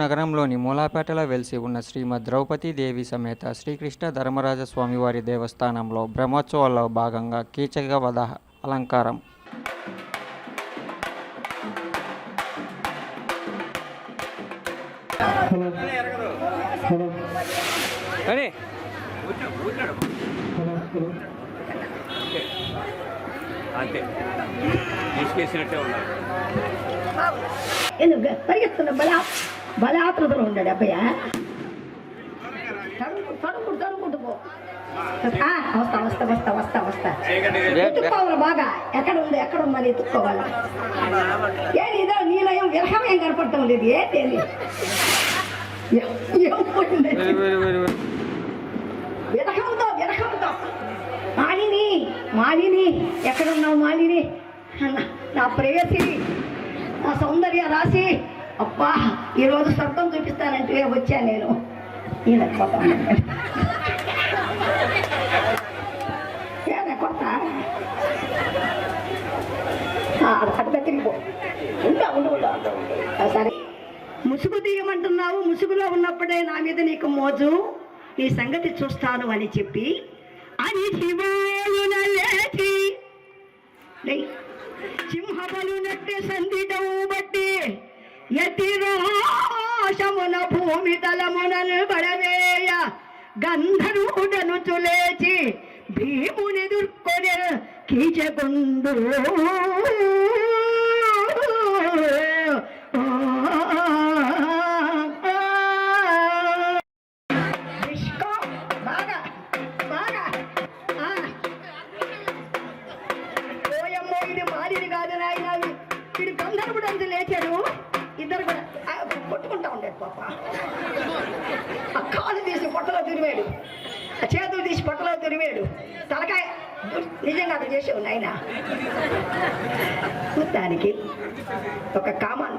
నగరంలోని మూలాపేటలో వెలిసి ఉన్న శ్రీమద్ ద్రౌపది దేవి సమేత శ్రీకృష్ణ ధర్మరాజ స్వామివారి దేవస్థానంలో బ్రహ్మోత్సవాల్లో భాగంగా కీచక వధ అలంకారం. అంతే. తీసుకేసినట్టే ఉన్నారు. ఎందుకు పరిగెత్తున్న బల! బలాతృతలు ఉన్నాడు అబ్బాయ తడుకు తడుకు తడుకుంటూ పో. వస్తా వస్తా వస్తా వస్తా వస్తా. ఎత్తుక్కోవాలి బాగా? ఎక్కడ ఉంది ఎక్కడ ఉందని ఎత్తుక్కోవాలి ఏది ఇదో నీలయం విరహం ఏం కనపడటం లేదు ఏంటి? విరహంతో విరహంతో. మాలిని మాలిని ఎక్కడున్నావు మాలిని? అన్న నా ప్రేయసి నా సౌందర్య రాశి. అబ్బా ఈరోజు స్వర్గం చూపిస్తానంటే వచ్చా నేను? ఈయన కొత్త ఏనా కొత్త అటు తిరిగిపో ఉండా ఉండు. ఉండు సరే. ముసుగు తీయమంటున్నావు ముసుగులో ఉన్నప్పుడే నా మీద నీకు మోజు. నీ సంగతి చూస్తాను అని చెప్పి అని శివాయున లేచి సింహబలు భూమి తలమునను పడవేయ గంధర్వుడను చులేచి భీముని దుర్కొని కీచకుందు కొట్టుకుంటా ఉండేది పాప. ఆ కాలు తీసి పొట్టలో తిరిగాడు. ఆ చేతులు తీసి పొట్టలో తిరిగాడు. తలకాయ నిజంగా అది చేసావు నాయన. దానికి ఒక కామన్.